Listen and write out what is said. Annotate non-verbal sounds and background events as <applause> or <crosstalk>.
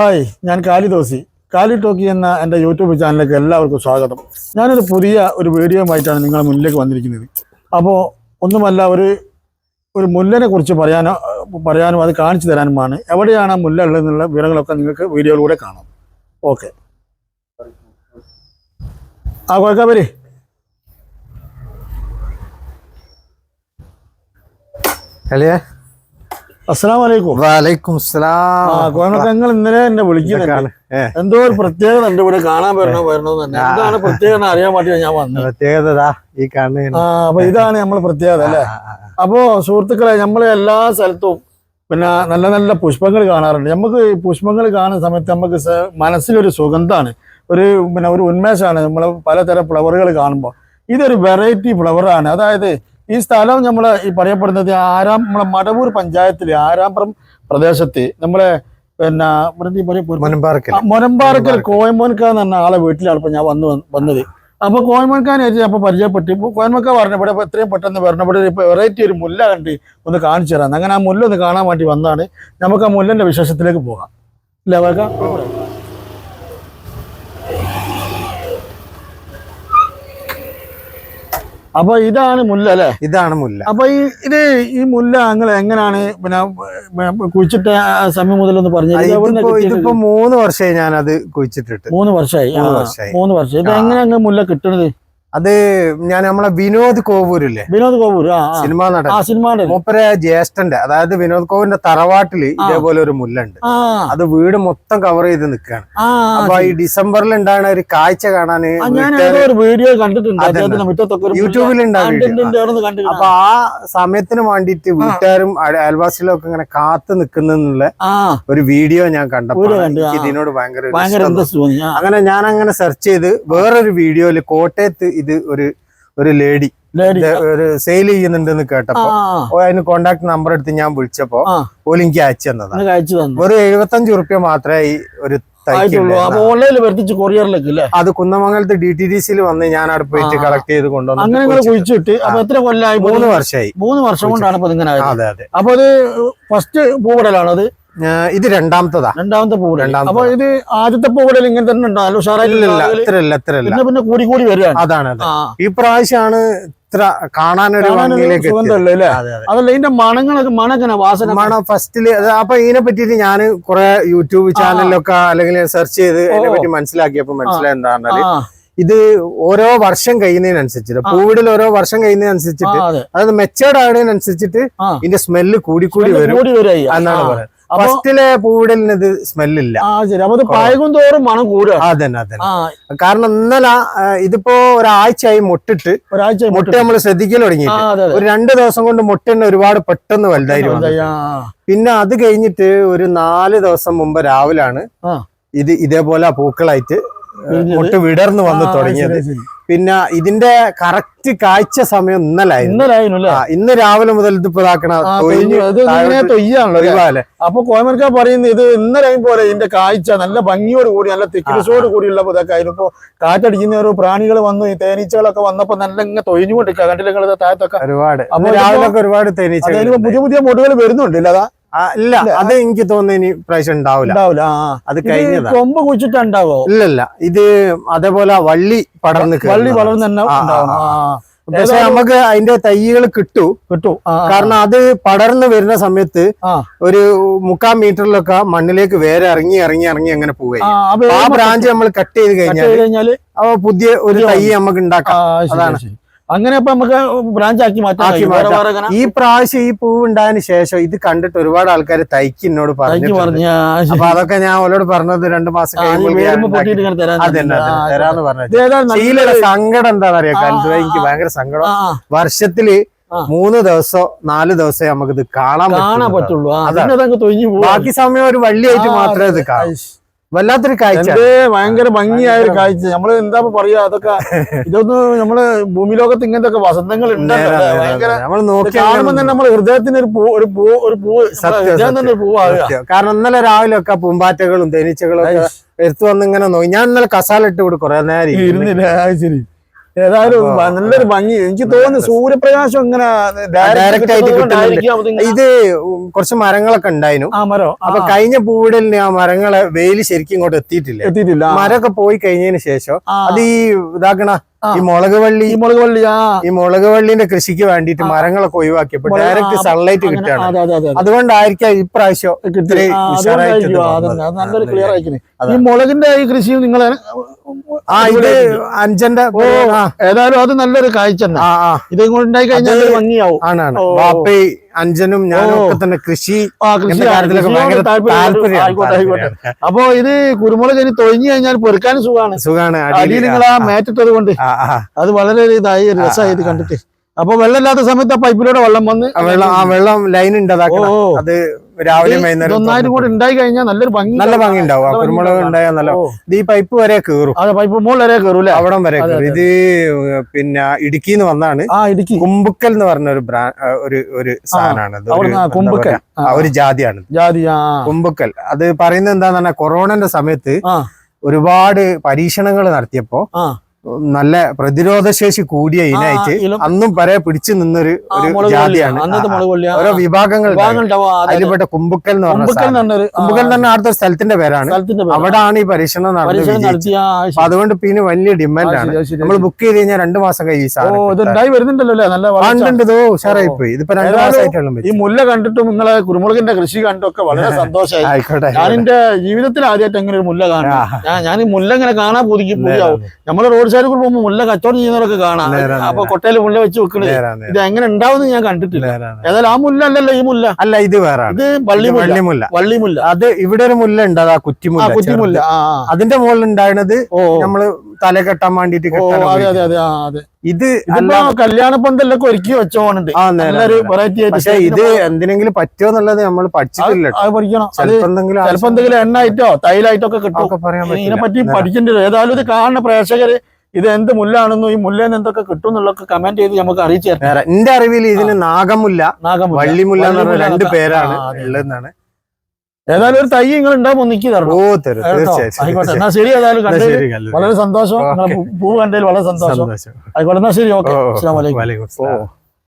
Hi ഞാൻ കാലി ദോസി കാലി ടോക്കി എന്ന എന്റെ യൂട്യൂബ് ചാനലിലേക്ക് എല്ലാവർക്കും സ്വാഗതം. ഞാനൊരു പുതിയ ഒരു ആയിട്ടാണ് നിങ്ങളുടെ മുന്നിലേക്ക് വന്നിരിക്കുന്നത്. അപ്പോൾ ഒന്നുമല്ല ഒരു ഒരു മുല്ലനെ കുറിച്ച് പറയാനോ പറയാനും അത് കാണിച്ചു തരാനുമാണ്. എവിടെയാണ് ആ മുല്ല ഉള്ളതെന്നുള്ള വിവരങ്ങളൊക്കെ നിങ്ങൾക്ക് വീഡിയോയിലൂടെ കാണാം. ഓക്കെ. ആ കുഴക്കാൻ പേര്? അല്ലേ വലൈക്കും നിങ്ങൾ ഇന്നലെ എന്നെ വിളിക്കുന്ന എന്തോ ഒരു പ്രത്യേകത ഉണ്ട് ഇവിടെ കാണാൻ വരണോ വരണോ തന്നെ. എന്താണ് പ്രത്യേകത അറിയാൻ വേണ്ടി ഞാൻ വന്നത്. പ്രത്യേകത ഈ കാണുന്ന അപ്പൊ ഇതാണ് നമ്മൾ പ്രത്യേകത അല്ലേ? അപ്പോ സുഹൃത്തുക്കളെ നമ്മളെ എല്ലാ സ്ഥലത്തും പിന്നെ നല്ല നല്ല പുഷ്പങ്ങൾ കാണാറുണ്ട്. നമുക്ക് പുഷ്പങ്ങൾ കാണുന്ന സമയത്ത് നമുക്ക് മനസ്സിലൊരു സുഗന്ധമാണ് ഒരു പിന്നെ ഒരു ഉന്മേഷമാണ് നമ്മൾ പലതരം ഫ്ലവറുകൾ കാണുമ്പോൾ ഇതൊരു വെറൈറ്റി ഫ്ലവറാണ് അതായത് ഈ സ്ഥലം നമ്മൾ ഈ പറയപ്പെടുന്നത് ആരാം നമ്മളെ മടവൂർ പഞ്ചായത്തിലെ ആരാംപുറം പ്രദേശത്ത് നമ്മളെ പിന്നെ മൊനമ്പാറക്കൽ. കോയമോൻക എന്ന് പറഞ്ഞ ആളെ വീട്ടിലാണ് ഇപ്പൊ ഞാൻ വന്നു വന്ന് വന്നത്. അപ്പൊ കോയമോൻഖാനായിട്ട് അപ്പൊ പരിചയപ്പെട്ടു. ഇപ്പൊ കോയമ്പക്ക പറഞ്ഞു ഇവിടെ ഇപ്പൊ എത്രയും പെട്ടെന്ന് വരണം. ഇവിടെ ഇപ്പൊ വെറൈറ്റി ഒരു മുല്ല കണ്ടി ഒന്ന് കാണിച്ചു തരാം. അങ്ങനെ ആ മുല്ല ഒന്ന് കാണാൻ വേണ്ടി വന്നാണ്. നമുക്ക് ആ മുല്ലന്റെ വിശേഷത്തിലേക്ക് പോകാം. അല്ലേ അപ്പൊ ഇതാണ് മുല്ല അല്ലേ? ഇതാണ് മുല്ല. അപ്പൊ ഈ ഇത് ഈ മുല്ല നിങ്ങൾ എങ്ങനെയാണ് പിന്നെ കുഴിച്ചിട്ട സമയം മുതൽ ഒന്ന് പറഞ്ഞു ഇതിപ്പോ മൂന്ന് വർഷമായി ഞാൻ അത് കുഴിച്ചിട്ടിട്ട്. മൂന്ന് വർഷമായി. മൂന്ന് വർഷമായി. മൂന്ന് വർഷം ഇത് എങ്ങനെയാണ് എങ്ങനെ മുല്ല കിട്ടണത്? അത് ഞാൻ നമ്മളെ വിനോദ് കോവൂരില്ലേ? വിനോദ് കോവൂർ. സിനിമാ നടൻ. ആ മൂപ്പരെ ജ്യേഷ്ഠന്റെ അതായത് വിനോദ് കോവൂരിന്റെ തറവാട്ടിൽ ഇതേപോലെ ഒരു മുല്ലുണ്ട്. അത് വീട് മൊത്തം കവർ ചെയ്ത് നിൽക്കുകയാണ് അപ്പൊ ഈ ഡിസംബറിൽ ഉണ്ടാകുന്ന ഒരു കാഴ്ച കാണാന് വീഡിയോ കണ്ടിട്ടുണ്ട്. യൂട്യൂബിൽ. അപ്പൊ ആ സമയത്തിന് വേണ്ടിയിട്ട് വീട്ടുകാരും അയ- അയൽവാസികളും ഒക്കെ ഇങ്ങനെ കാത്തു നിൽക്കുന്നുള്ള ഒരു വീഡിയോ ഞാൻ കണ്ടപ്പോൾ. ഇതിനോട് ഭയങ്കര അങ്ങനെ ഞാൻ അങ്ങനെ സെർച്ച് ചെയ്ത് വേറൊരു വീഡിയോയിൽ കോട്ടയത്ത് ഇത് ഒരു ഒരു ലേഡി ഒരു സെയിൽ ചെയ്യുന്നുണ്ടെന്ന് കേട്ടപ്പോ അതിന് കോണ്ടാക്ട് നമ്പർ എടുത്ത് ഞാൻ വിളിച്ചപ്പോ ഓൽ എനിക്ക് അയച്ചു തന്നതാണ് ഒരു എഴുപത്തഞ്ച് റുപ്യ മാത്രമേ ഈ ഒരു അത് കുന്നമംഗലത്ത് ഡി ടി ഡി സിയിൽ വന്ന് ഞാൻ അവിടെ പോയിട്ട്. കളക്ട് ചെയ്ത് അങ്ങനെ കൊണ്ടുവന്നു കുഴിച്ചിട്ട്. അപ്പൊ എത്ര കൊല്ലായി? മൂന്ന് വർഷമായി മൂന്ന് വർഷം കൊണ്ടാണ് അതെ അതെ. അപ്പൊ അത് ഫസ്റ്റ് പൂവിടലാണത് ഇത് രണ്ടാമത്തതാ. രണ്ടാമത്തെ രണ്ടാമത്തെ അപ്പൊ ഇത് ആദ്യത്തെ പൂവിടൽ ഇങ്ങനെ തന്നെ ഉണ്ടോ ഉഷാറായിട്ടില്ല പിന്നെ കൂടി കൂടി വരികയാണ്. അതാണ് അത് ഈ പ്രാവശ്യമാണ് ഇത്ര കാണാനൊരു ഭംഗിയിലേക്ക് അതല്ല ഇതിന്റെ മണങ്ങളൊക്കെ മണക്കന വാസന മണം ഫസ്റ്റിൽ അപ്പൊ ഇതിനെ പറ്റിയിട്ട് ഞാൻ കുറെ യൂട്യൂബ് ചാനലിലൊക്കെ അല്ലെങ്കിൽ സെർച്ച് ചെയ്ത് അതിനെ ഓ. പറ്റി മനസ്സിലാക്കിയപ്പോ മനസ്സിലായ എന്താണെന്നാൽ ഇത് ഓരോ വർഷം കഴിയുന്നതിനനുസരിച്ചിട്ട്. പൂവിടൽ ഓരോ വർഷം കഴിയുന്നതിനനുസരിച്ചിട്ട് അതായത് മെച്ചേർഡ് ആവുന്നതിനനുസരിച്ചിട്ട് ഇതിന്റെ സ്മെല്ല് കൂടി കൂടി വരും എന്നാണ് പറയുന്നത്. ഫസ്റ്റിലെ പൂവിടലിന് ഇത് സ്മെല്ലില്ല. ആ ശരി. അപ്പൊ ഇത് പായകും തോറും മണം കൂടുക. അതന്നെ അതന്നെ. കാരണം ഇന്നലെ ഇതിപ്പോ ഒരാഴ്ചയായി മുട്ടിട്ട് ഒരാഴ്ച മുട്ട നമ്മൾ ശ്രദ്ധിക്കൽ അതെ ഒരു രണ്ട് ദിവസം കൊണ്ട് മുട്ട തന്നെ ഒരുപാട് പെട്ടെന്ന് വലുതായിരുന്നു പിന്നെ അത് കഴിഞ്ഞിട്ട് ഒരു നാല് ദിവസം മുമ്പ് രാവിലാണ്. ഇത് ഇതേപോലെ പൂക്കളായിട്ട്. മുട്ട വിടർന്ന് വന്ന് തുടങ്ങിയത്. പിന്നെ ഇതിന്റെ കറക്റ്റ് കാഴ്ച സമയം ഇന്നലെ ആ, ഇന്ന് രാവിലെ മുതൽ ഇത് ഇതാക്കണ തൊയ്യാണല്ലോ അപ്പൊ കോയമർക്ക പറയുന്നത് ഇത് ഇന്നലെ പോലെ ഇതിന്റെ കാഴ്ച നല്ല ഭംഗിയോട് കൂടി നല്ല തിക്കിരിസോട് കൂടിയുള്ള ഇതൊക്കെ ആയിരുന്നു ഇപ്പൊ കാറ്റടിക്കുന്ന ഒരു പ്രാണികൾ വന്നു ഈ തേനീച്ചകളൊക്കെ വന്നപ്പോ നല്ല ഇങ്ങനെ തൊഴിഞ്ഞുകൊണ്ടിരിക്കുക കണ്ടില്ല താഴത്തൊക്കെ? ഒരുപാട്. അപ്പൊ രാവിലെ ഒരുപാട് തേനീച്ച പുതിയ പുതിയ മുടികൾ വരുന്നുണ്ട് ഇല്ല അതാ ഇല്ല അത് എനിക്ക് തോന്നുന്നു ഇനി പ്രാവശ്യം ഉണ്ടാവില്ല. ഉണ്ടാവില്ല. അത് കഴിഞ്ഞത്. കൊമ്പ് കുഴിച്ചിട്ടുണ്ടാവോ? ഇല്ല ഇല്ലല്ല. ഇത് അതേപോലെ വള്ളി പടർന്ന് വള്ളി. വളർന്ന് തന്നെ. പക്ഷെ നമുക്ക് അതിന്റെ തൈകൾ കിട്ടു. കിട്ടും. കാരണം അത് പടർന്നു വരുന്ന സമയത്ത്. ഒരു മുക്കാൽ മീറ്ററിലൊക്കെ മണ്ണിലേക്ക് വേറെ ഇറങ്ങി ഇറങ്ങി ഇറങ്ങി അങ്ങനെ പോവുകയും ആ, ബ്രാഞ്ച് നമ്മൾ കട്ട് ചെയ്ത് കഴിഞ്ഞാൽ പുതിയ ഒരു തൈ നമുക്ക് ഉണ്ടാക്കാം. അതാണ്. അങ്ങനെ അപ്പൊ നമുക്ക് ബ്രാഞ്ച് ആക്കി മാറ്റാം. ഈ പ്രാവശ്യം ഈ പൂവ് ഉണ്ടായതിനു ശേഷം ഇത് കണ്ടിട്ട് ഒരുപാട് ആൾക്കാർ തൈക്ക് എന്നോട് പറഞ്ഞ. അപ്പൊ അതൊക്കെ ഞാൻ അവരോട് പറഞ്ഞത് രണ്ടു മാസം തരാന്ന് ശീലയുടെ സങ്കടം എന്താണെന്നറിയാം എനിക്ക് ഭയങ്കര സങ്കടം. വർഷത്തിൽ മൂന്ന് ദിവസം നാല് ദിവസം നമുക്ക് ഇത് കാണാൻ കാണാൻ പറ്റുള്ളൂ. ബാക്കി സമയം ഒരു വള്ളിയായിട്ട് മാത്രമേ ഇത് കാണൂ. വല്ലാത്തൊരു കാഴ്ച ഭയങ്കര ഭംഗിയായ ഒരു കാഴ്ച. നമ്മൾ എന്താ പറയാ അതൊക്കെ ഇതൊന്നും നമ്മൾ ഭൂമി ലോകത്ത് ഇങ്ങനത്തെ ഒക്കെ വസന്തങ്ങൾ ഉണ്ടല്ലോ അല്ലേ? നമ്മൾ കാണുമ്പോ തന്നെ നമ്മുടെ ഹൃദയത്തിന് ഒരു പൂ ഒരു പൂ ഒരു പൂ ഹൃദയം തന്നെ ഒരു പൂവാകുക. കാരണം ഇന്നലെ രാവിലെ ഒക്കെ പൂമ്പാറ്റകളും തേനീച്ചകളും എടുത്തു വന്ന് ഇങ്ങനെ നോക്കി ഞാൻ ഇന്നലെ കസാല ഇട്ട് ഇവിടെ കുറെ നേരം ഇരുന്നില്ല ശരി. ഏതായാലും നല്ലൊരു ഭംഗി. എനിക്ക് തോന്നുന്നു സൂര്യപ്രകാശം ഇങ്ങനെ ഡയറക്റ്റ് ആയിട്ട് കിട്ടുന്നുണ്ട്. ഇത് കുറച്ച് മരങ്ങളൊക്കെ ഉണ്ടായിരുന്നു. ആ മരം? അപ്പൊ കഴിഞ്ഞ പൂവിടലിന് ആ മരങ്ങളെ വെയിൽ ശരിക്കും ഇങ്ങോട്ട് എത്തിയിട്ടില്ല. എത്തിയിട്ടില്ല. മരമൊക്കെ പോയി കഴിഞ്ഞതിന് ശേഷം. അത് ഈ ഇതാക്കണ. ഈ മുളക് വള്ളി ഈ മുളക് വള്ളി ഈ മുളക് വള്ളിന്റെ കൃഷിക്ക് വേണ്ടിയിട്ട് മരങ്ങളൊക്കെ ഒഴിവാക്കിയപ്പോ ഡയറക്റ്റ് സൺലൈറ്റ് കിട്ടുകയാണ്. അതെ അതെ അതെ അതുകൊണ്ടായിരിക്കാം ഇപ്രാവശ്യം നല്ലൊരു ക്ലിയർ ഈ മുളകിന്റെ ഈ കൃഷി നിങ്ങൾ ആ ഇത് അഞ്ചന്റെ ഏതായാലും അത് നല്ലൊരു കാഴ്ച ഇത് ഉണ്ടായി കഴിഞ്ഞാൽ ഭംഗിയാവും. ആണാണ് ഓ. അഞ്ചനും ഞാനും ഒക്കെ തന്നെ കൃഷി. അപ്പൊ ഇത് കുരുമുളക് ഇനി തൊഴിഞ്ഞു കഴിഞ്ഞാൽ പെറുക്കാനും സുഖമാണ്. സുഖമാണ് അടിയിൽ നിങ്ങൾ ആ മേറ്റിട്ടത് കൊണ്ട്. അത് വളരെ ഒരു ഇതായി രസമായി ഇത് കണ്ടിട്ട്. അപ്പൊ വെള്ളമില്ലാത്ത സമയത്ത് ആ പൈപ്പിലൂടെ വെള്ളം വന്ന് ആ വെള്ളം ആ വെള്ളം ലൈൻ ഉണ്ട് അത് രാവിലെ വൈകുന്നേരം കൂടെ ഉണ്ടായി കഴിഞ്ഞാൽ നല്ലൊരു ഭംഗി നല്ല ഭംഗി ഉണ്ടാവും ആ കുരുമുളക് ഉണ്ടായാൽ നല്ല. ഇത് ഈ പൈപ്പ് വരെ കേറും. അതെ പൈപ്പ് മുകളിൽ വരെ കയറൂലേ അവിടം വരെ കേറും. ഇത് പിന്നെ ഇടുക്കി എന്ന് വന്നാണ്. ആ ഇടുക്കി. കുമ്പുക്കൽ എന്ന് പറഞ്ഞ ഒരു ബ്രാ ഒരു ഒരു സാധനമാണ്. കുമ്പുക്കൽ. ഒരു ജാതിയാണ്. ജാതി കുമ്പുക്കൽ. അത് പറയുന്നത് എന്താന്ന് പറഞ്ഞാൽ കൊറോണന്റെ സമയത്ത് ഒരുപാട് പരീക്ഷണങ്ങൾ നടത്തിയപ്പോ നല്ല പ്രതിരോധ ശേഷി കൂടിയ ഇനായിട്ട് അന്നും വരെ പിടിച്ചു നിന്നൊരു ജാതിയാണ്. ഓരോ വിഭാഗങ്ങൾ. അതിൽപ്പെട്ട കുമ്പുക്കൽ എന്ന് പറഞ്ഞ കുമ്പക്കൽ തന്നെ അടുത്ത സ്ഥലത്തിന്റെ പേരാണ്. അവിടാണ് ഈ പരീക്ഷണം നടന്നത് ശരി. അതുകൊണ്ട് പിന്നെ വലിയ ഡിമാൻഡ് ആണ്. നമ്മൾ ബുക്ക് ചെയ്ത് കഴിഞ്ഞാൽ രണ്ടു മാസം. ഓ ഉഷാറായി പോയി ഇതിപ്പോ രണ്ടു മാസമായിട്ടുള്ള ഈ മുല്ല കണ്ടിട്ടും നിങ്ങളെ കുരുമുളകിന്റെ കൃഷി കണ്ടൊക്കെ വളരെ <laughs> സന്തോഷമായി. ആയിക്കോട്ടെ ഞാൻ എന്റെ ജീവിതത്തിൽ ആദ്യമായിട്ട് അങ്ങനെ ഒരു മുല്ല കാണാം ഞാൻ ഞാൻ ഈ മുല്ല ഇങ്ങനെ കാണാൻ പുതുക്കി പുതിയാവും. നമ്മൾ റോഡ് കൂടെ പോകുമ്പോൾ മുല്ല കച്ചവടം ചെയ്യുന്നവരൊക്കെ കാണാം. അപ്പൊ കൊട്ടയിൽ മുല്ല വെച്ച് വെക്കണേ ഇത് എങ്ങനെ ഉണ്ടാവും ഞാൻ കണ്ടിട്ടില്ല. ഏതായാലും ആ മുല്ല അല്ലല്ലോ ഈ മുല്ല. അല്ല ഇത് വേറെ ഇത് വള്ളിമുല്ല. വള്ളിമുല്ല. വള്ളിമുല്ല. അത് ഇവിടെ ഒരു മുല്ല ഉണ്ട് അത് ആ കുറ്റിമുല്ല. കുറ്റിമുല്ല. അതിന്റെ മുകളിൽ ഉണ്ടായിരുന്നത്. നമ്മൾ തല കെട്ടാൻ വേണ്ടിട്ട് അതെ അതെ അതെ അതെ. ഇത് കല്യാണ പന്തലൊക്കെ ഒരുക്കി വെച്ചോണുണ്ട്. വെറൈറ്റി ആയിട്ട് പക്ഷെ ഇത് എന്തിനെങ്കിലും പറ്റുമോ എന്നുള്ളത് നമ്മൾ പഠിച്ചിട്ടില്ല അത് പഠിക്കണം. ചിലപ്പോ എന്തെങ്കിലും എണ്ണായിട്ടോ തൈലായിട്ടോ ഒക്കെ കിട്ടും ഇതിനെ പറ്റി പഠിക്കേണ്ടി വരും. ഏതായാലും ഇത് കാണുന്ന പ്രേക്ഷകര് ഇത് എന്ത് മുല്ലാണെന്നും ഈ മുല്ലേന്ന് എന്തൊക്കെ കിട്ടും എന്നുള്ളതൊക്കെ കമന്റ് ചെയ്ത് നമുക്ക് അറിയിച്ചു തരാം എന്റെ അറിവിൽ ഇതിന് നാഗമുല്ല. നാഗമുല്ല. വള്ളിമുല്ല എന്ന് പറഞ്ഞ രണ്ട് പേരാണ് ഉള്ളതെന്നാണ്. ഏതായാലും ഒരു തൈ നിങ്ങൾ ഉണ്ടാവും ഒന്നിക്ക് തരണം. ഓ തരും. ആയിക്കോട്ടെ. എന്നാ ശരി ഏതായാലും കണ്ടതിൽ വളരെ സന്തോഷം. പൂ- പൂവ് കണ്ടതിൽ വളരെ സന്തോഷം. ആയിക്കോട്ടെ എന്നാ ശരി ഓക്കെ. അസ്സാം വലൈക്കും.